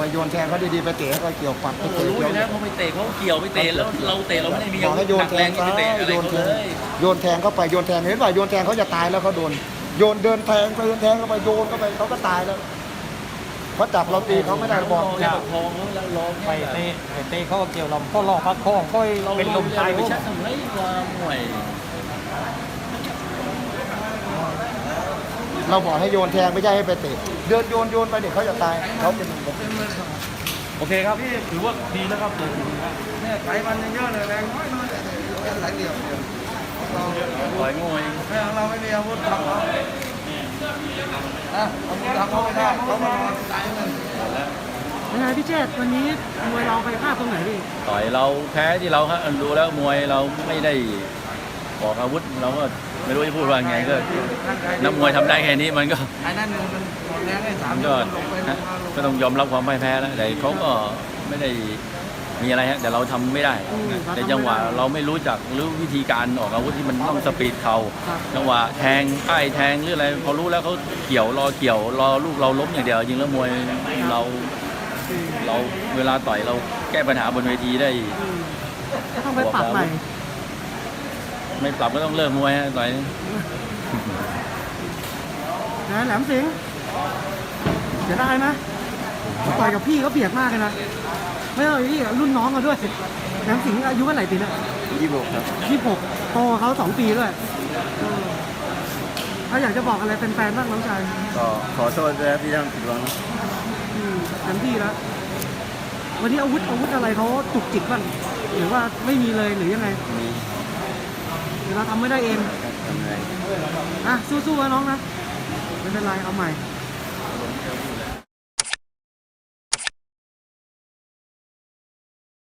วยโยนแทงเขาดีๆไปเตะเขาเกี่ยวปัดไปโอ้โหเตะรู้อเกี่ยวยู่แล้วพอไปเตะเขาเกี่ยวไปเตะแล้วเราเตะเราไม่ได้มีบออากให้ธโยหนนักแทแรงงที่ซ้าไปยเตะอะไรโยนเขาแทเลงยโยนแทงเข้าไปโยนแทงเห็นป่ะโยนแทงเขาจะตายแล้วเขาโดนโยนเดินแทงไปโยนแทงเข้าไปโยนเข้าไปเขาก็ตายแล้วเพราะจับเราตีเขาไม่ได้บอกแค่ประคองแล้วร้องไปเตะไปเตะเขาเกี่ยวลำก็ลองพักคองก็เป็นลมตายไปโอ้ชักทำไรวะมวย เราบอกให้โยนแทงไม่ใช่ให้ไปเตะ เดินโยนโยนไปเด็กเขาจะตายเขาเป็นโอเคครับพี่ถือว่าดีแล้วครับเนี่ยไขมันเยอะเลยแรงน้อยน้อยหลายเดียวต่อยมวยเราไม่มีอาวุธทำเขานะอาวุธทำเขาไม่ได้เขามานอนตายมันยังไงพี่เจษวันนี้มวยเราไปพลาดตรงไหนพี่ต่อยเราแพ้ที่เราครับดูแล้วมวยเราไม่ได้ ออกอาวุธเราก็ไม่รู้จะพูดว่าไงก็นักมวยทำได้แค่นี้มันก็ไอ้นั่นมันหมดแรงไอ้สามมันก็นะก็ต้องยอมรับความพ่ายแพ้แล้วแต่เขาก็ไม่ได้มีอะไรฮะแต่เราทำไม่ได้นะแต่จังหวะเราไม่รู้จักหรือวิธีการออกอาวุธที่มันต้องสปีดเขาจังหวะแทงใต้แทงหรืออะไรพอรู้แล้วเขาเกี่ยวรอเกี่ยวรอลูกเราล้มอย่างเดียวจริงแล้วมวยเราเราเวลาต่อยเราแก้ปัญหาบนเวทีได้อืมก็ต้องไปปรับใหม่ ไม่ปรับก็ต้องเลิกมวยฮะต่อยนะแหลมสิงห์เสียดายไหมต่อยกับพี่เขาเบียดมากเลยนะไม่เอาพี่รุ่นน้องเขาด้วยแหลมสิงห์อายุเท่าไหร่ปีเนี่ยยี่สิบครับยี่สิบหกโตกว่าเขาสองปีด้วยเออถ้าอยากจะบอกอะไรแฟนๆบ้างน้องชายก็ขอโทษด้วยที่ทำผิดหวังอืมเต็มที่แล้ว วันนี้อาวุธอาวุธอะไรเขาจุกจิกบ้างหรือว่าไม่มีเลยหรือยังไง มี เราทำไม่ได้เองออะสู้ๆนะน้องนะ ไม่เป็นไร เอาใหม่